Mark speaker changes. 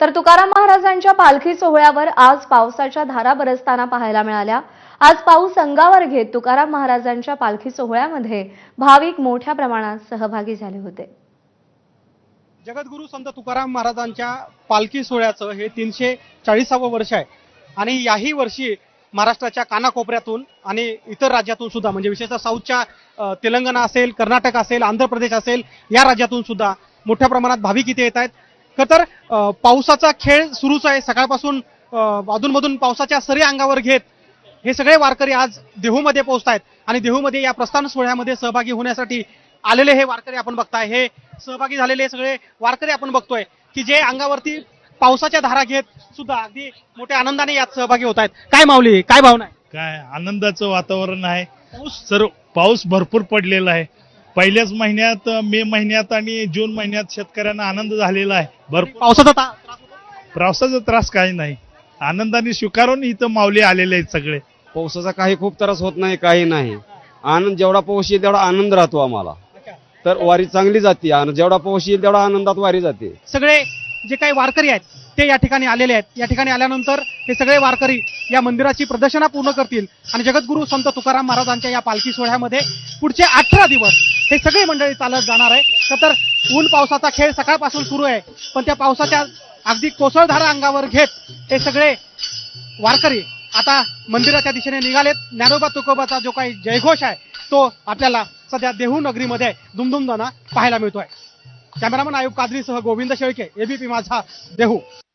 Speaker 1: तर तुकाराम महाराजांच्या पालखी सोहळ्यावर आज पावसाच्या धारा बरसताना पाहायला मिळाल्या. आज पाऊस अंगावर घेत तुकाराम महाराजांच्या पालखी सोहळ्यामध्ये भाविक मोठ्या प्रमाणात सहभागी झाले होते.
Speaker 2: जगद्गुरू संत तुकाराम महाराजांच्या पालखी सोहळ्याचं हे तीनशे चाळीसावं वर्ष आहे. आणि याही वर्षी महाराष्ट्राच्या कानाकोपऱ्यातून आणि इतर राज्यातून सुद्धा म्हणजे विशेषतः साऊथच्या तेलंगणा असेल कर्नाटक असेल आंध्र प्रदेश असेल या राज्यातून सुद्धा मोठ्या प्रमाणात भाविक इथे येत आहेत. खरं तर अ, पावसाचा खेळ सुरूच आहे. सकाळपासून अधूनमधून पावसाच्या सरी अंगावर घेत हे सगळे वारकरी आज देहूमध्ये पोहोचत आहेत आणि देहूमध्ये या प्रस्थान सोहळ्यामध्ये सहभागी होण्यासाठी आलेले हे वारकरी आपण बघताय. हे सहभागी झालेले सगळे वारकरी आपण बघतोय की जे अंगावरती पावसाच्या धारा घेत सुद्धा अगदी मोठ्या आनंदाने यात सहभागी होत आहेत काय माऊली काय भावना आहे?
Speaker 3: काय आनंदाचं वातावरण आहे. पाऊस? सर्व पाऊस भरपूर पडलेला आहे. पहिल्याच महिन्यात मे महिन्यात आणि जून महिन्यात शेतकऱ्यांना आनंद झालेला आहे. भरपूर.
Speaker 2: पावसाचा ता- त्रास होतो?
Speaker 3: पावसाचा त्रास काही नाही. आनंदाने स्वीकारून इथं माऊली आलेले आहेत सगळे.
Speaker 4: पावसाचा काही खूप त्रास होत नाही काही नाही. आनंद जेवढा पाऊस येईल तेवढा आनंद राहतो आम्हाला. तर वारी चांगली जाते. आणि जेवढा पाऊस येईल तेवढा आनंदात वारी जाते.
Speaker 2: सगळे जे काही वारकरी आहेत ते या ठिकाणी आलेले आहेत. या ठिकाणी आल्यानंतर हे सगळे वारकरी या मंदिराची प्रदर्शना पूर्ण करतील आणि जगद्गुरू संत तुकाराम महाराजांच्या या पालखी सोहळ्यामध्ये पुढचे अठरा दिवस हे सगळी मंडळी चालत जाणार आहे. तर ऊन पावसाचा खेळ सकाळपासून सुरू आहे. पण त्या पावसाच्या अगदी कोसळधारा अंगावर घेत हे सगळे वारकरी आता मंदिराच्या दिशेने निघालेत. ज्ञानोबा तुकोबाचा जो काही जयघोष आहे तो आपल्याला सध्या देहू नगरीमध्ये दुमदुमदाना पाहायला मिळतोय. कॅमेरामन आयुब कादरीसह गोविंद शेळके एबीपी माझा देहू.